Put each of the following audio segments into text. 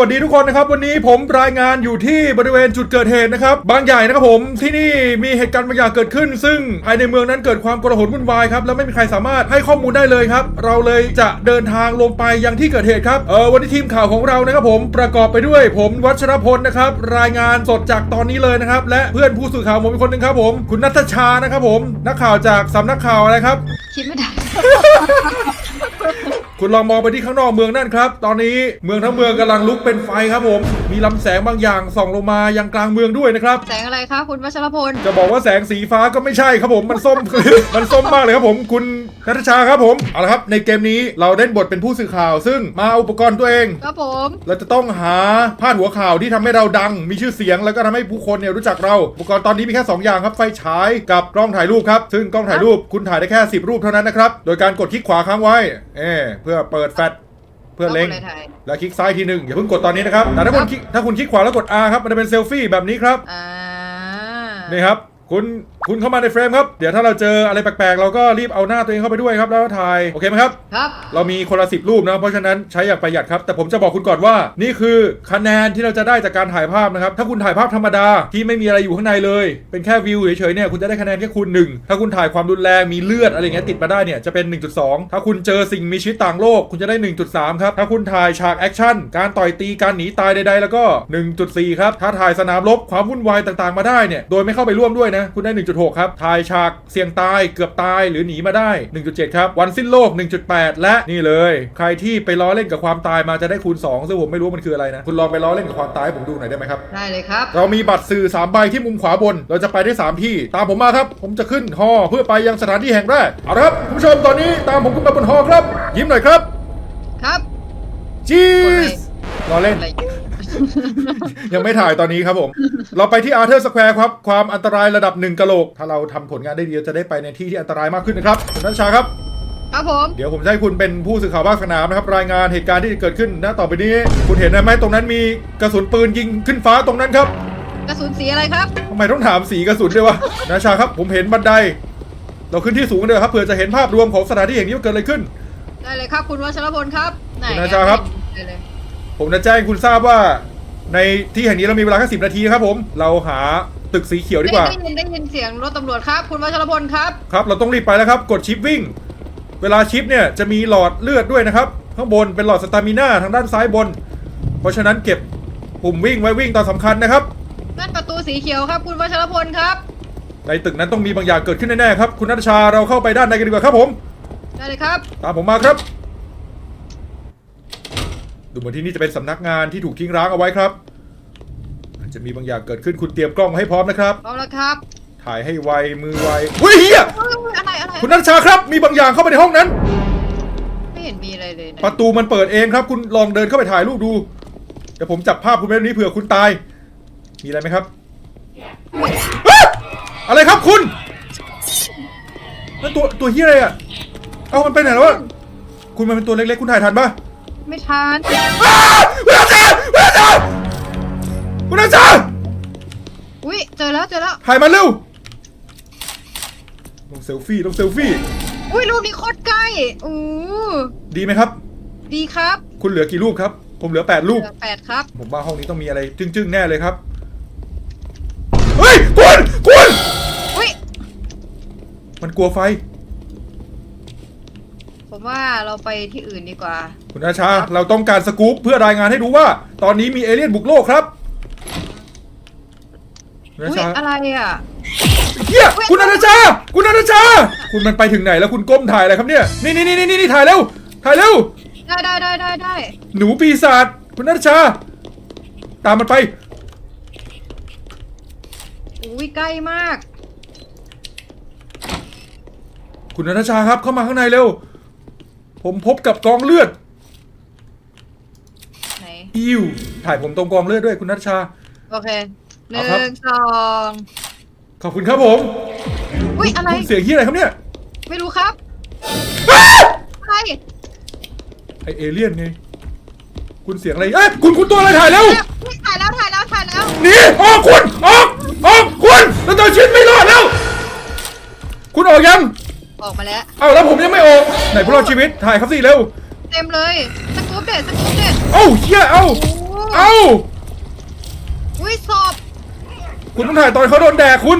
วัสดีทุกคนนะครับวันนี้ผมรายงานอยู่ที่บริเวณจุดเกิดเหตุนะครับบางใหญ่นะครับผมที่นี่มีเหตุการณ์บางอย่างเกิดขึ้น ซึ่งภายในเมืองนั้นเกิดความกระหนวุ่นวายครับแล้วไม่มีใครสามารถให้ข้อมูลได้เลยครับ เราเลยจะเดินทางลงไปยังที่เกิดเหตุครับเออวันนี้ทีมข่าวของเรานะครับผมประกอบไปด้วย ผมวัชรพลนะครับรายงานสดจากตอนนี้เลยนะครับและเพื่อนผู้สื่อข่าวผมอีกคนหนึ่งครับผมคุณนัทชานะครับผมนักข่าวจากสำนักข่าวอะไรครับ คิดไม่ได้ คุณลองมองไปที่ข้างนอกเมืองนั่นครับ ตอนนี้เมืองทั้งเมืองกำลังลุกเป็นไฟครับผม มีลำแสงบางอย่างส่องลงมายังกลางเมืองด้วยนะครับ แสงอะไรคะคุณวัชรพล จะบอกว่าแสงสีฟ้าก็ไม่ใช่ครับผม มันส้ม มันส้มมากเลยครับผม คุณนัทชาครับผม เอาละครับ ในเกมนี้เราเล่นบทเป็นผู้สื่อข่าว ซึ่งมาเอาอุปกรณ์ตัวเอง ครับผม เราจะต้องหาพาดหัวข่าวที่ทำให้เราดัง มีชื่อเสียง แล้วก็ทำให้ผู้คนเนี่ยรู้จักเรา อุปกรณ์ตอนนี้มีแค่ 2 อย่างครับ ไฟฉายกับกล้องถ่ายรูปครับ ซึ่งกล้องถ่ายรูปคุณถ่ายได้แค่ 10 รูปเท่านั้นนะครับ โดยการกดคลิกขวาค้างไว้ เออเพื่อเปิดแฟลชเพื่อเล็งาคนไทยแล้วคลิกซ้ายทีหนึ่งอย่าเพิ่งกดตอนนี้นะครับแต่ถ้าคุณคลิกถ้าคุณคลิกขวาแล้วกด R ครับมันจะเป็นเซลฟี่แบบนี้ครับอ่านี่ครับ คุณ คุณเข้ามาในเฟรมครับ เดี๋ยวถ้าเราเจออะไรแปลกๆ เราก็รีบเอาหน้าตัวเองเข้าไปด้วยครับ แล้วก็ถ่าย โอเคไหมครับ ครับ เรามีคนละสิบรูปนะ เพราะฉะนั้นใช้อย่างประหยัดครับ แต่ผมจะบอกคุณก่อนว่า นี่คือคะแนนที่เราจะได้จากการถ่ายภาพนะครับ ถ้าคุณถ่ายภาพธรรมดาที่ไม่มีอะไรอยู่ข้างในเลย เป็นแค่วิวเฉยๆ เนี่ยคุณจะได้คะแนนแค่คูณหนึ่งถ้าคุณถ่ายความรุนแรง มีเลือดอะไรเงี้ยติดมาได้เนี่ยจะเป็น 1.2 ถ้าคุณเจอสิ่งมีชีวิตต่างโลก คุณจะได้ 1.3 ครับ ถ้าคุณถ่ายฉากแอคชั่น การต่อยตี การหนีตายใดๆ แล้วก็ 1.4 ครับ ถ้าถ่ายสนามรบ ความวุ่นวายต่างๆ มาได้เนี่ย โดยไม่เข้าไปร่วมด้วยนะ คุณได้1.6 ครับ ถ่ายฉากเสี่ยงตายเกือบตายหรือหนีมาได้ 1.7 ครับ วันสิ้นโลก 1.8 และนี่เลย ใครที่ไปล้อเล่นกับความตายมาจะได้คูณ 2 ซึ่งผมไม่รู้มันคืออะไรนะ คุณลองไปล้อเล่นกับความตายให้ผมดูหน่อยได้ไหมครับ ได้เลยครับ เรามีบัตรสื่อ 3 ใบที่มุมขวาบน เราจะไปได้ 3 ที่ ตามผมมาครับ ผมจะขึ้นฮอเพื่อไปยังสถานที่แห่งแรก เอาละครับคุณผู้ชมตอนนี้ตามผมขึ้นมาบนฮอครับ ยิ้มหน่อยครับ ครับ จีสรอเล่นอะไรอ ยู่ยังไม่ถ่ายตอนนี้ครับผม เราไปที่อาร์เธอร์สแควร์ครับ ความอันตรายระดับหนึ่งกะโหลก ถ้าเราทำผลงานได้ดีเราจะได้ไปในที่ที่อันตรายมากขึ้นนะครับคุณนัทชาครับ ครับผม เดี๋ยวผมจะให้คุณเป็นผู้สื่อข่าวภาคสนามนะครับ รายงานเหตุการณ์ที่เกิดขึ้นณต่อไปนี้ คุณเห็นไหมตรงนั้นมีกระสุนปืนยิงขึ้นฟ้าตรงนั้นครับกระสุนสีอะไรครับ ทำไมต้องถามสีกระสุนด้วยวะ นาชาครับผมเห็นบันได เราขึ้นที่สูงกันเถอะครับเผื่อจะเห็นภาพรวมของสถานที่แห่งนี้ว่าเกิดอะไรขึ้น ได้เลยครับ คุณวัชรพลครับไหนคุณอาจารย์ครับ ได้เลย ผมจะแจ้งคุณทราบว่าในที่แห่งนี้เรามีเวลาแค่สินาทีครับผม เราหาตึกสีเขียวดีกว่า ได้ยินได้ยินเสียงรถตำรวจครับ คุณวัชรพลครับ ครับ เราต้องรีบไปแล้วครับ กดชิปวิ่ง เวลาชิปเนี่ยจะมีหลอดเลือดด้วยนะครับ ข้างบนเป็นหลอดสตามิน่าทางด้านซ้ายบน เพราะฉะนั้นเก็บปุ่มวิ่งไว้วิ่งตอนสำคัญนะครับ นั่นประตูสีเขียวครับ คุณวัชรพลครับ ในตึกนั้นต้องมีบางอย่างเกิดขึ้นแน่ๆครับ คุณนัทชาเราเข้าไปด้านในกันดีกว่าครับผม ได้เลยครับ ตามผมมาครับ ดูเหมือนที่นี่จะเป็นสำนักงานที่ถูกทิ้งร้างเอาไว้ครับ อาจจะมีบางอย่างเกิดขึ้นคุณเตรียมกล้องมาให้พร้อมนะครับ พร้อมแล้วครับถ่ายให้ไวมือไวเฮ้ยเฮียเฮ้ยอะไรอะไรคุณนัทชาครับ มีบางอย่างเข้าไปในห้องนั้น ไม่เห็นมีอะไรเลยนะประตูมันเปิดเองครับ คุณลองเดินเข้าไปถ่ายรูปดู เดี๋ยวผมจับภาพคุณไว้ตรงนี้เผื่อคุณตาย มีอะไรไหมครับอ๊ะอะไรครับคุณแล้วตัวตัวเฮียอะไรอะ เอามันไปไหนแล้วอะคุณมันเป็นตัวเล็กๆ คุณถ่ายทันปะ ไม่ทันอ้าวคุณอาจารย์คุณอาจารย์คุณอาจารย์อุ้ยเจอแล้วเจอแล้วถ่ายมาเร็วลงเซลฟี่ลงเซลฟี่ อุ้ยรูปนี้โคตรใกล้อู้ดีไหมครับ ดีครับคุณเหลือกี่รูปครับ ผมเหลือ8รูป เหลือแปดครับ ผมว่าห้องนี้ต้องมีอะไรจึ้งๆแน่เลยครับ เฮ้ย คุณ คุณ อุ้ยมันกลัวไฟ ผมว่าเราไปที่อื่นดีกว่า คุณอาชา เราต้องการสกู๊ปเพื่อรายงานให้รู้ว่า ตอนนี้มีเอเลี่ยนบุกโลกครับคุณอาอุ้ยชาอะไรอะ เฮียคุณอาชา คุณอาชา คุณมันไปถึงไหนแล้วคุณก้มถ่ายอะไรครับเนี่ย นี่นี่นี่นี่นี่ถ่ายเร็ว ถ่ายเร็ว ได้ได้ได้ได้ได้หนูปีศาจ คุณนัทชา ตามมันไป อุ้ยใกล้มาก คุณนัทชาครับเข้ามาข้างในเร็ว ผมพบกับกองเลือดไหนอิวถ่ายผมตรงกองเลือดด้วยคุณนัทชา โอเคหเอานึ่ครับ งสองขอบคุณครับผมอุ้ยอะไร คุณเสียงที่อะไรครับเนี่ยไม่รู้ครับอะไรไอเอเลี่ยนไงคุณเสียงอะไรเอ้ยคุณคุณตัวอะไรถ่ายเร็วอุ๊ยถ่ายแล้วถ่ายแล้วถ่ายแล้วหนีออกคุณออกออกคุณเราตัวชีวิตไม่รอดแล้ว คุณออกยัง ออกมาแล้ว เอ้าแล้วผมยังไม่ออกไหนผู้รอดชีวิตถ่ายครับสิเร็วเต็มเลยสกู๊ปเด็ดสกู๊ปเด็ดเอ้าเชี่ยเอ้าโอ้เอ้าอุ้ยศพคุณต้องถ่ายตอนเขาโดนแดกคุณ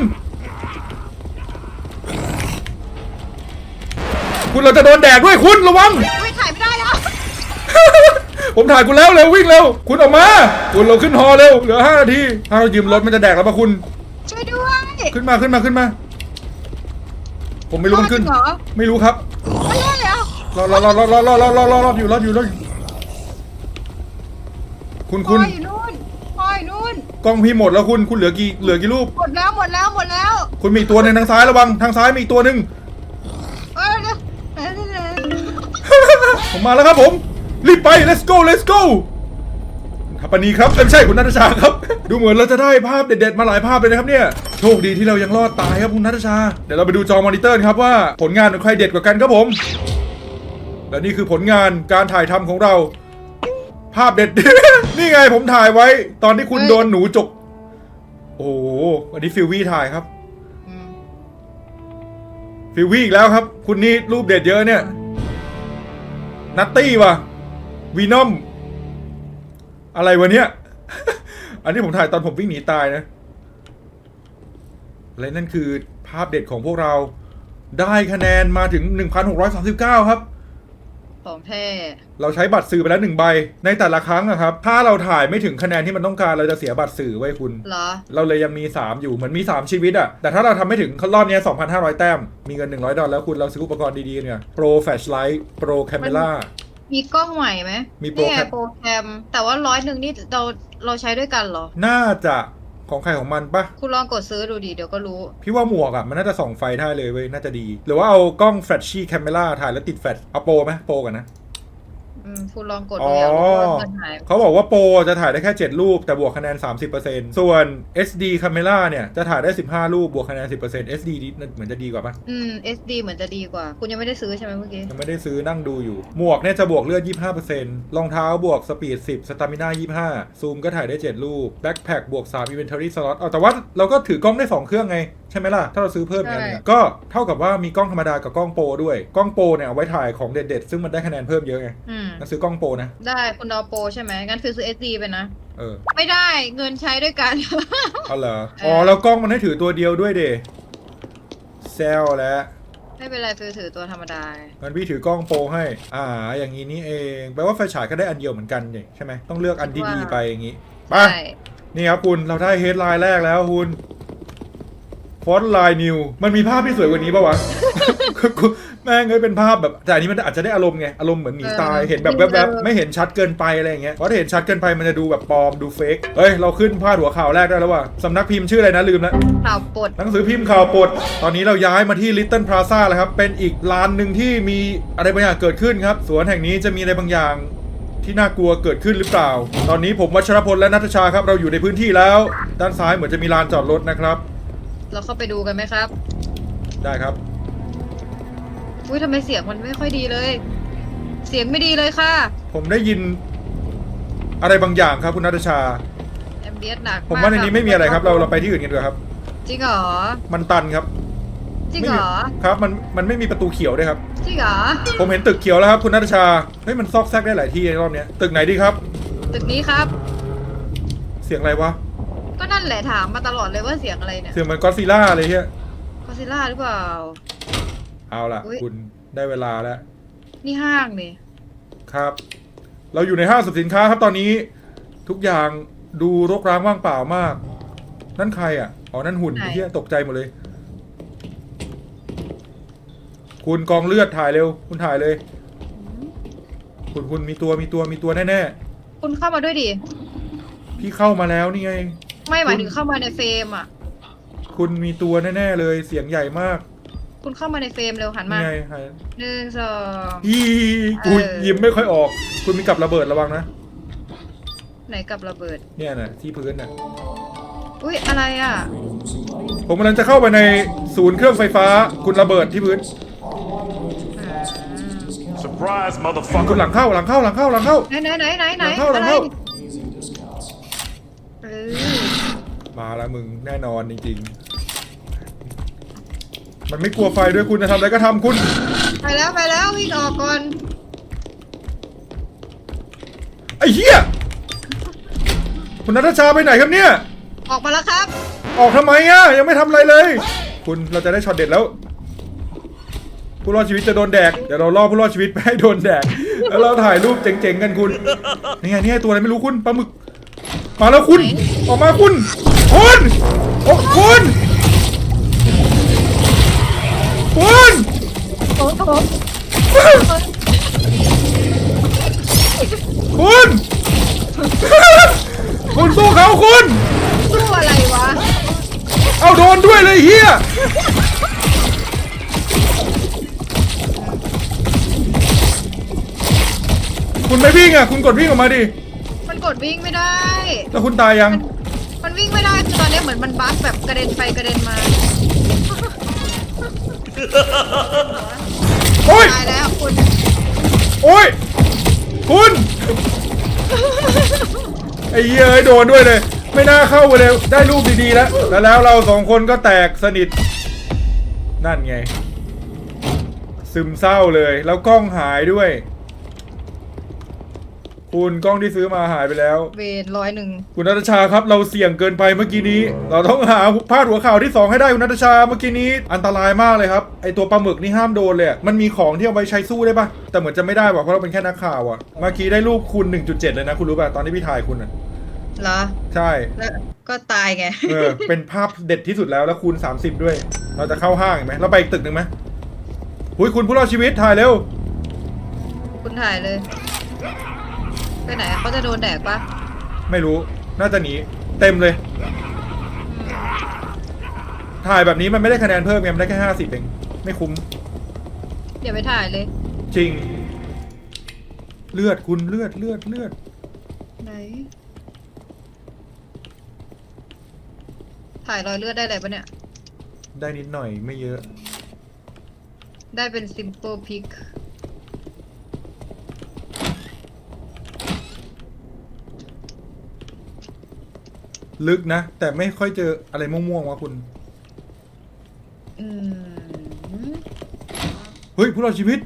คุณเราจะโดนแดกด้วยคุณระวัง อุ้ยถ่ายไม่ได้แล้วผมถ่ายคุณแล้วเร็ววิ่งเร็วคุณออกมา คุณเราขึ้นฮอเร็วเหลือห้านาทีถ้าเรายืมรถมันจะแดกแล้วปะคุณ ช่วยด้วย ขึ้นมาขึ้นมาขึ้นมา ผมไม่รู้มันขึ้น รอดจริงเหรอ ไม่รู้ครับไม่ได้แล้วรอรอรอรอรอรอรอรอรอรออยู่รออยู่รออยู่คุณพ่คุอณอยู่นู่นพ่ออยู่นู่น กล้องพี่หมดแล้วคุณคุณเหลือกี่เหลือกี่รูป หมดแล้วหมดแล้วหมดแล้ว คุณมีอีกตัวหนึ่งทางซ้ายระวังทางซ้ายมีอีกตัวหนึ่งเออเดี๋ยวเดี๋ยวเดี๋ยวเดี๋ยวผมมาแล้วครับผมรีบไป let's go let's go ทัปปานีครับเอ้ยไม่ใช่คุณนัทชาครับ ดูเหมือนเราจะได้ภาพเด็ดๆมาหลายภาพเลยนะครับเนี่ยโช คดีที่เรายังรอดตายครับคุณนัทชา เดี๋ยวเราไปดูจอมอนิเตอร์ครับว่าผลงานของใครเด็ดกว่ากันครับผม และนี่คือผลงานการถ่ายทำของเรา ภาพเด็ด นี่ไงผมถ่ายไว้ ตอนที่คุณโดนหนูจก โอ้โหอันนี้ฟิลวี่ถ่ายครับฟิลวี่อีกแล้วครับ คุณนี่รูปเด็ดเยอะเนี่ย นัตตี้ว่ะวีนอม อะไรวะเนี่ย อันนี้ผมถ่ายตอนผมวิ่งหนีตายนะ และนั่นคือภาพเด็ดของพวกเราได้คะแนนมาถึง 1,639 ครับ ของแท้เราใช้บัตรสื่อไปแล้วหนึ่งใบ ในแต่ละครั้งอะครับ ถ้าเราถ่ายไม่ถึงคะแนนที่มันต้องการเราจะเสียบัตรสื่อไว้คุณ เหรอ เราเลยยังมี 3 อยู่เหมือนมี 3 ชีวิตอะแต่ถ้าเราทำไม่ถึงรอบเนี้ย2,500 แต้ม มีเงิน 100 ดอลลาร์แล้วคุณเราซื้ออุปกรณ์ดีๆเนี่ย Pro Flashlight Pro Camera มีกล้องใหม่ไหมมีโปรนี่ไงแคมโปรแคม แต่ว่าร้อยหนึ่งนี่เราเราใช้ด้วยกันเหรอ น่าจะ ของใครของมันปะคุณลองกดซื้อดูดิเดี๋ยวก็รู้ พี่ว่าหมวกอะมันน่าจะส่องไฟได้เลยเว้ยน่าจะดี หรือว่าเอากล้อง Flashy Camera ถ่ายแล้วติดแฟลชเอาโปรไหมโปรกันนะ อืมคุณลองกดอ๋ดูออยากรู้ว่าเงินหาย เขาบอกว่าโปรจะถ่ายได้แค่ 7 รูป แต่บวกคะแนน 30%ส่วน SD Camera เนี่ย จะถ่ายได้ 15 รูป บวกคะแนน 10% SD นี่เหมือนจะดีกว่าปะอืม SD เหมือนจะดีกว่า คุณยังไม่ได้ซื้อใช่ไหมเมื่อกี้ ยังไม่ได้ซื้อนั่งดูอยู่ หมวกเนี่ยจะบวกเลือด 25%รองเท้าบวกสปีด 10 สตามิน่า 25 ซูมก็ถ่ายได้ 7 รูป แบ็คแพคบวก 3 inventory slot เอาแต่ว่าเราก็ถือกล้องได้ 2 เครื่องไงใช่ไหมล่ะ ถ้าเราซื้อเพิ่มกันเนี่ยก็เท่ากับว่ามีกล้องธรรมดากับกล้องโปรด้วย กล้องโปรเนี่ยเอาไว้ถ่ายของเด็ดๆ ซึ่งมันได้คะแนนเพิ่มเยอะไงอืม งั้นซื้อกล้องโปรนะได้คุณเอาโปรใช่ไหมงั้นฟิลซื้อ SD ไปนะ เออไม่ได้เงินใช้ด้วยกัน เอาเหรออ๋อแล้วกล้องมันให้ถือตัวเดียวด้วยเดเซลแล้วไม่เป็นไรฟิลถือตัวธรรมดาไงงั้นพี่ถือกล้องโปรให้ อ่า อย่างนี้นี่เองแปลว่าไฟฉายก็ได้อันเดียวเหมือนกันนี่ใช่ไหมต้องเลือกอันดีๆไปอย่างนี้ไป ใช่นี่ครับคุณเราได้เฮดไลน์แรกแล้วคุณ ฟอนต์ไลน์นิวมันมีภาพที่สวยกว่านี้ปะวะ แม่งเอ้ยเป็นภาพแบบ แต่อันนี้มันอาจจะได้อารมณ์ไง อารมณ์เหมือนหนีตายเห็นแบบแวบๆไม่เห็นชัดเกินไปอะไรอย่างเงี้ยเพราะถ้าเห็นชัดเกินไปมันจะดูแบบปลอมดูเฟกเฮ้ยเราขึ้นพาดหัวข่าวแรกได้แล้วว่ะสำนักพิมพ์ชื่ออะไรนะลืมแล้ว ข่าวปลดหนังสือพิมพ์ข่าวปลด ตอนนี้เราย้ายมาที่ Little Plaza แล้วครับ เป็นอีกลานหนึ่งที่มีอะไรบางอย่างเกิดขึ้นครับ สวนแห่งนี้จะมีอะไรบางอย่างที่น่ากลัวเกิดขึ้นหรือเปล่า ตอนนี้ผมวัชรพลและนัทชาครับ เราอยู่ในพื้นที่แล้ว ด้านซ้ายเหมือนจะมีลานจอดรถนะครับ เราเข้าไปดูกันไหมครับได้ครับ อุ้ยทำไมเสียงมันไม่ค่อยดีเลย เสียงไม่ดีเลยค่ะผมได้ยินอะไรบางอย่างครับคุณนัทชา แอมเบียสหนักผมว่าในนี้ไม่มีอะไรครับ เราเราไปที่อื่นกันดีกว่าครับ จริงเหรอมันตันครับจริงเหรอไม่มีครับ มันมันไม่มีประตูเขียวด้วยครับ จริงเหรอผมเห็นตึกเขียวแล้วครับคุณนัทชาเฮ้ยมันซอกแซกได้หลายที่ในรอบเนี้ยตึกไหนดีครับ ตึกนี้ครับ เสียงอะไรวะก็นั่น แหละถามมาตลอดเลยว่าเสียงอะไรเนี่ยเสียงเหมือนก็อดซิลล่าเลยเฮียคอซิล่าหรือเปล่า เอาล่ะ อุ๊ย คุณได้เวลาแล้ว นี่ห้างนี่ครับ เราอยู่ในห้างสรรพสินค้าครับตอนนี้ ทุกอย่างดูรกร้างว่างเปล่ามาก นั่นใครอะ อ๋อ นั่นหุ่นไหนเฮียตกใจหมดเลย คุณกองเลือดถ่ายเร็ว คุณถ่ายเลย คุณคุณมีตัวมีตัวมีตัวแน่คุณเข้ามาด้วยดิ ๆ พี่เข้ามาแล้วนี่ไง ไม่หมายคุณถึงเข้ามาในเฟรมอะ คุณมีตัวแน่ๆเลยเสียงใหญ่มากคุณเข้ามาในเฟรมเร็วหันมานี่ไงหายหนึ่งสองอีกูเออยิ้มไม่ค่อยออก คุณมีกับระเบิดระวังนะ ไหนกับระเบิด เนี่ยนะที่พื้นน่ะ อุ้ยอะไรอะ ผมกำลังจะเข้าไปในศูนย์เครื่องไฟฟ้า คุณระเบิดที่พื้นอ่า Surprise, คุณ motherfucker. หลังเข้าหลังเข้าหลังเข้าหลังเข้า ไหนไหนไหนไหนไหนหลังเข้าหลัอะงไรเข้าเออ มาแล้วมึงแน่นอนจริงๆ มันไม่กลัวไฟด้วยคุณจะทำอะไรก็ทำคุณ ไปแล้วไปแล้ววิ่งออกก่อนไอ้เหี้ยคุณนัทชาไปไหนครับเนี่ย ออกมาแล้วครับ ออกทำไมอะยังไม่ทำอะไรเลย คุณเราจะได้ช็อตเด็ดแล้ว ผู้รอดชีวิตจะโดนแดกเดี๋ยวเราล่อผู้รอดชีวิตไปให้โดนแดก แล้วเราถ่ายรูปเจ๋งๆกันคุณนี่ไงนี่ไงตัวอะไรไม่รู้คุณปลาหมึก มาแล้วคุณ ออกมาคุณ คุณโอ้คุณคุณโอ้โหคุณคุณสู้เขาคุณ สู้อะไรวะ เอาโดนด้วยเลยเฮียคุณไม่วิ่งอะ คุณกดวิ่งออกมาดิ มันกดวิ่งไม่ได้ แล้วคุณตายยัง มัน วิ่งไม่ได้คือตอนนี้เหมือนมันบั๊กแบบกระเด็นไปกระเด็นมาโอ้ยตายแล้วคุณโอ้ยคุณไอ้เหี้ยเอ้ยโดนด้วยเลย ไม่น่าเข้าไปเลยได้รูปดีๆแล้วแล้วแล้วเราสองคนก็แตกสนิท นั่นไง ซึมเศร้าเลยแล้วกล้องหายด้วย คุณกล้องที่ซื้อมาหายไปแล้ว เวรร้อยหนึ่งคุณนัทชาครับเราเสี่ยงเกินไปเมื่อกี้นี้ เราต้องหาพาดหัวข่าวที่สองให้ได้คุณนัทชาเมื่อกี้นี้ อันตรายมากเลยครับไอตัวปลาหมึกนี่ห้ามโดนเลยอะมันมีของที่เอาไปใช้สู้ได้ปะแต่เหมือนจะไม่ได้ว่ะเพราะเราเป็นแค่นักข่าวอะเมื่อกี้ได้รูปคุณ 1.7 เลยนะ คุณรู้ป่ะตอนที่พี่ถ่ายคุณอะเหรอใช่แล้วก็ตายไงเออเป็นภาพเด็ดที่สุดแล้วแล้วคูณ 30 ด้วย เราจะเข้าห้างไหมเราไปอีกตึกหนึ่งไหมหุยคุณผู้รอดชีวิตถ่ายเร็วคุณถ่ายเลย ไปไหนอะเขาจะโดนแดกปะไม่รู้ น่าจะหนี เต็มเลย ถ่ายแบบนี้มันไม่ได้คะแนนเพิ่มไงมันได้แค่50เอง ไม่คุ้มอย่าไปถ่ายเลยจริง เลือดคุณเลือดเลือดเลือด ไหนถ่ายรอยเลือดได้เลยปะเนี่ย ได้นิดหน่อยไม่เยอะ ได้เป็น simple pick ลึกนะ แต่ไม่ค่อยเจออะไรม่วงๆวะคุณ อืมเฮ้ยผู้รอดชีวิต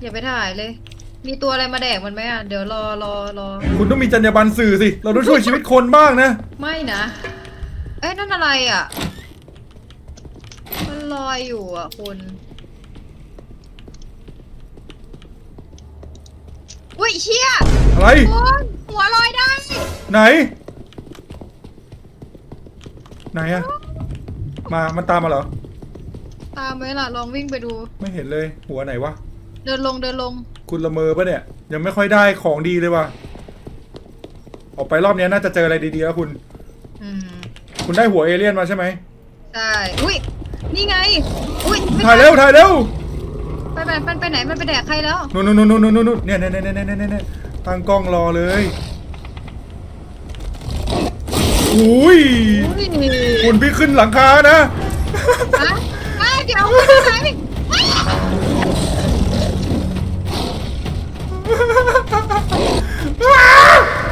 อย่าไปถ่ายเลย มีตัวอะไรมาแดกมันไหมอะ เดี๋ยวรอรอรอ คุณต้องมีจรรยาบรรณสื่อสิ เราต้องช่วยชีวิตคนบ้างนะ ไม่นะ เอ้ยนั่นอะไรอะ มันลอยอยู่อะคุณอุ้ยเชี่ยอะไร คุณหัวลอยได้ ไหน ไหนอะมา มันตามมาเหรอ ตามไหมล่ะลองวิ่งไปดู ไม่เห็นเลย หัวไหนวะ เดินลงเดินลง คุณละเมอปะเนี่ย ยังไม่ค่อยได้ของดีเลยว่ะ ออกไปรอบนี้น่าจะเจออะไรดีๆแล้วคุณ อืมคุณได้หัวเอเลี่ยนมาใช่ไหมใช่อุ้ยนี่ไง อุ้ยไม่ถ่ายเร็วถ่ายเร็วไปไปมันไปไหนมันไปแดกใครแล้ว นู่นนู่นนู่นนู่นนู่นเนี่ยเนี่ยเนี่ยเนี่ยเนี่ยเนี่ยตั้งกล้องรอเลย อุ้ยอุ้ยคุณพี่ขึ้นหลังคานะฮะอ้าวเดี๋ยวคุณไปไหน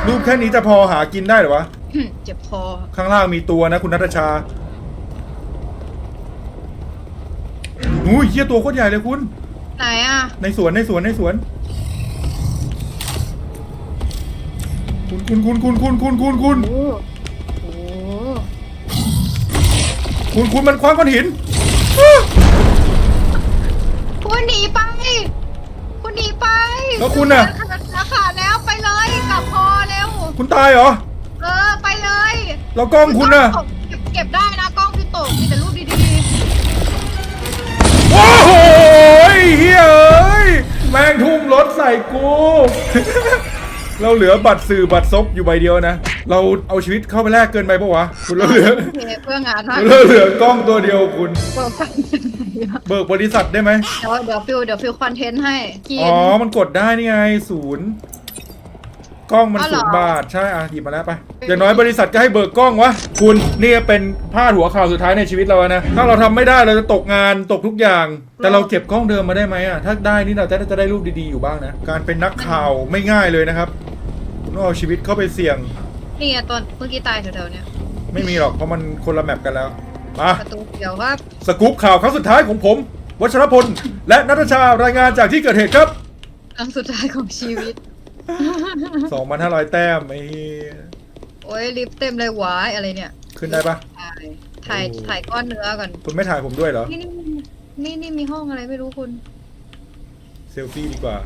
รูปแค่นี้จะพอหากินได้เหรอวะเจ็บคอข้างล่างมีตัวนะคุณนัทชาอุ้ยเหี้ยตัวโคตรใหญ่เลยคุณ ไหนอะ ในสวนในสวนในสวน คุณคุณคุณคุณคุณคุณคุณคุณ คุณคุณมันคว้างก้อนหิน คุณหนีไป คุณหนีไปแล้วคุณน่ะ ขาขาดแล้วไปเลยกลับพอเร็ว คุณตายเหรอ เออไปเลยแล้วกล้องคุณน่ะเก็บเก็บได้นะกล้องพี่ตกมีแต่รูปดีโอ้โหเฮ้ยเอ้ยแม่งทุ่มรถใส่กู เราเหลือบัตรสื่อบัตรซบอยู่ใบเดียวนะ เราเอาชีวิตเข้าไปแลกเกินไปปะวะคุณเราเหลือๆโอเคเพื่องานมากเราเหลือกล้องตัวเดียวคุณ เปิดไฟเบิกบริษัทได้ไหมเดี๋ยวเดี๋ยวฟิลเดี๋ยวฟิลคอนเทนต์ให้กิน อ๋อมันกดได้นี่ไงศูนย์กล้องมันอ๋อเหรศูอ นย์บาทใช่อะหยิบมาแล้วไปอย่างน้อยบริษัทก็ให้เบิกกล้องวะคุณนี่เป็นพาดหัวข่าวสุดท้ายในชีวิตเราอะนะถ้าเราทำไม่ได้เราจะตกงานตกทุกอย่าง แต่เราเก็บกล้องเดิมมาได้ไหมอะถ้าได้นี่เราจะจะได้รูปดีๆอยู่บ้างนะการเป็นนักข่าวไม่ง่ายเลยนะครับคุณต้องเอาชีวิตเข้าไปเสี่ยง นี่ไงตอนเมื่อกี้ตายแถวๆเนี้ยไม่มีหรอกเพราะมันคนละแมปกันแล้วมาประตูเขียวครับสกู๊ปข่าวครั้งสุดท้ายของผม วัชรพล และนัทชารายงานจากที่เกิดเหตุครับครั้งสุดท้ายของชีวิตสองพันห้าร้อยแต้มไอ้เหี้ยโอ้ยลิฟต์เต็มเลยหวายอะไรเนี่ย ขึ้นได้ปะถ่ายถ่ายโอ้ถ่ายก้อนเนื้อก่อนคุณไม่ถ่ายผมด้วยเหรอ นี่นี่นี่นี่มีห้องอะไรไม่รู้คุณ เซลฟี่ดีกว่า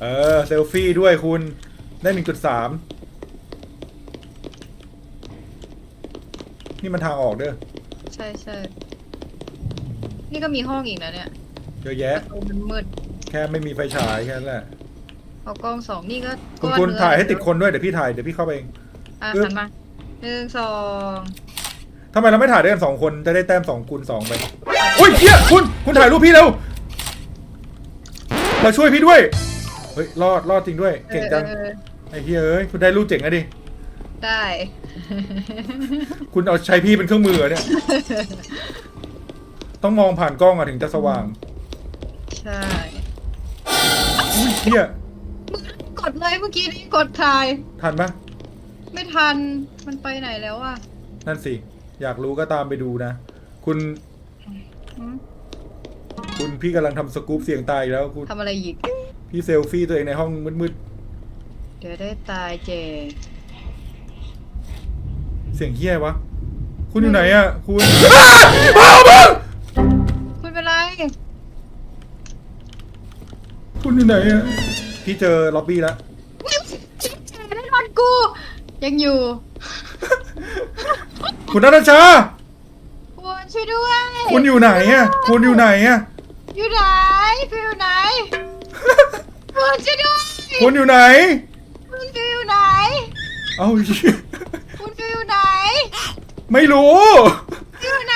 เออ เซลฟี่ด้วยคุณได้หนึ่งจุดสามนี่มันทางออกเด้อใช่ใช่นี่ก็มีห้องอีกนะเนี่ยเยอะปแยะระตูมันมืดแค่ไม่มีไฟฉายแค่นั้นแหละเอากล้องสองนี่ก็คุณก้อนคุณเนื้อถ่ายให้ติดคนด้วยเดี๋ยวพี่ถ่ายเดี๋ยวพี่เข้าไปเอง อะปึ๊บหันมาหนึ่งสองทำไมเราไม่ถ่ายด้วยกันสองคนจะได้แต้มสองคูณสองไปอุ้ยเฮียคุณคุณถ่ายรูปพี่เร็วมาช่วยพี่ด้วยเฮ้ยรอดรอดจริงด้วย เก่งจังออไอ้เฮียเอ้ยคุณได้รูปเจ๋งอะดิได้ คุณเอาใช้พี่เป็นเครื่องมือเหรอเนี่ย ต้องมองผ่านกล้องอะถึงจะสว่างใช่อุ้ยเฮียกดเลยเมื่อกี้นี้กดถ่าย ทันปะไม่ทันมันไปไหนแล้วอะนั่นสิ อยากรู้ก็ตามไปดูนะ คุณ หืมคุณพี่กำลังทำสกู๊ปเสียงตายอีกแล้วคุณ ทำอะไรอีก พี่เซลฟี่ตัวเองในห้องมืดเดี๋ยวได้ตายเจๆ เสียงเฮียวะ คุณอยู่ไหนอะคุณอ้าวมึงคุณเป็นไร คุณอยู่ไหนอะพี่เจอล็อบบี้แล้ว ได้ทอนกู ยังอยู่คุณนัทชา คุณช่วยด้วยคุณอยู่ไหนอะคุณอยู่ไหนอะอยู่ไหนฟิวอยู่ไหน คุณช่วยด้วยคุณอยู่ไหน คุณฟิวอยู่ไหน เอ้าเหี้ยคุณฟิวอยู่ไหนไม่รู้ฟิวอยู่ไหน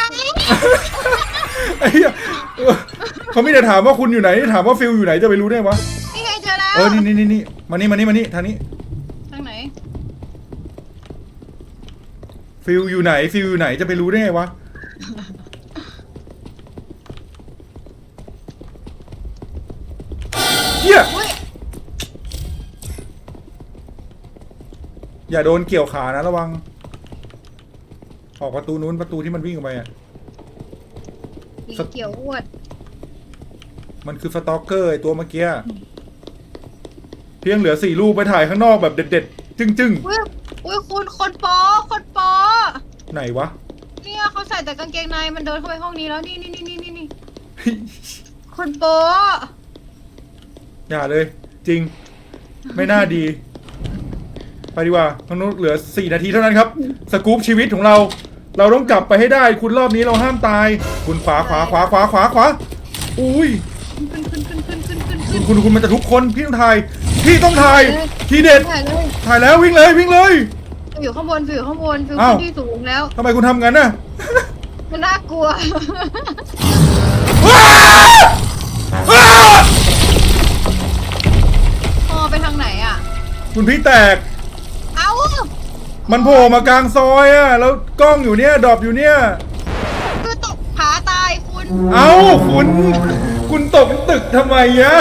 ไอ้เหี้ยเออเขาไม่ได้ถามว่าคุณอยู่ไหน ถามว่าฟิลอยู่ไหนจะไปรู้ได้วะ นี่ไงเจอแล้วเออ นี่นี่นี่นี่มานี่มานี่มานี่ทางนี้ ทางไหนฟิลอยู่ไหน ฟิลอยู่ไหนจะไปรู้ได้ไงวะเฮียอุ้ย อย่าโดนเกี่ยวขานะระวัง ออกประตูนู้นประตูที่มันวิ่งออกไปอะผีเกี่ยวอวดมันคือสตอกเกอร์ไอตัวเมื่อกี้เพียงเหลือสี่รูปไปถ่ายข้างนอกแบบเด็ดๆ จึ้งอุ้ยอุ้ยคุณคนปอคนปอ ๆ ไหนวะ เนี่ยเขาใส่แต่กางเกงในมันเดินเข้าไปห้องนี้แล้วนี่นี่นี่นี่นี่นี่คนปออย่าเลย จริง ไม่น่าดี ไปดีกว่าทางนู้นเหลือสี่นาทีเท่านั้นครับ สกู๊ปชีวิตของเรา เราต้องกลับไปให้ได้ คุณรอบนี้เราห้ามตาย คุณขวาขวาขวาขวาขวาขวา อุ้ย ขึ้นขึ้นขึ้นขึ้นขึ้นขึ้นคุขึ้ณนคุณคุณมันจะทุกคนพี่ต้องถ่าย พี่ต้องถ่าย ทีเด็ด ถ่ายเลยถ่ายแล้ววิ่งเลยวิ่งเลย ฟิวอยู่ข้างบนฟิวอยู่ข้างบนฟิวอ้าวขึ้นที่สูงแล้ว ทำไมคุณทำงั้นน่ะ มันน่ากลัวว้าว้าพอไปทางไหนอะ คุณพี่แตกเอ้า มันโผล่มากลางซอยอะแล้วกล้องอยู่เนี่ยดรอปอยู่เนี่ย คือตกผาตายคุณเอ้าคุณ คุณตกตึกทำไมอะ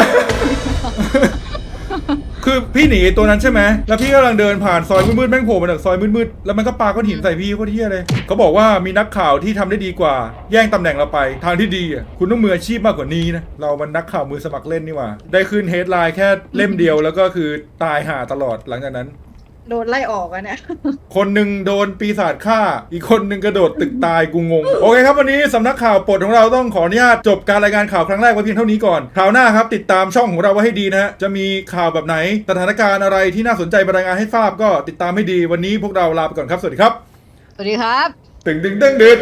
คือพี่หนีตัวนั้นใช่ไหมแล้วพี่กำลังเดินผ่านซอยมืดๆแม่งโผล่มาจากซอยมืดๆแล้วมันก็ปาก้อนหินใส่พี่โคตรเที่ยเลยเขาบอกว่ามีนักข่าวที่ทำได้ดีกว่า แย่งตำแหน่งเราไป ทางที่ดีอะคุณต้องมืออาชีพมากกว่านี้นะเรามันนักข่าวมือสมัครเล่นนี่หว่า ได้ขึ้นเฮดไลน์แค่เล่มเดียวแล้วก็คือตายห่าตลอดหลังจากนั้น โดนไล่ออกอะเนี่ย คนหนึ่งโดนปีศาจฆ่า อีกคนหนึ่งกระโดดตึกตายกูงง โอเคครับวันนี้สำนักข่าวปลดของเราต้องขออนุญาตจบการรายงานข่าวครั้งแรกไว้เพียงเท่านี้ก่อนคราวหน้าครับติดตามช่องของเราไว้ให้ดีนะฮะจะมีข่าวแบบไหนสถานการณ์อะไรที่น่าสนใจมารายงานให้ทราบก็ติดตามให้ดีวันนี้พวกเราลาไปก่อนครับสวัสดีครับ สวัสดีครับ ตึงตึงตึงดึด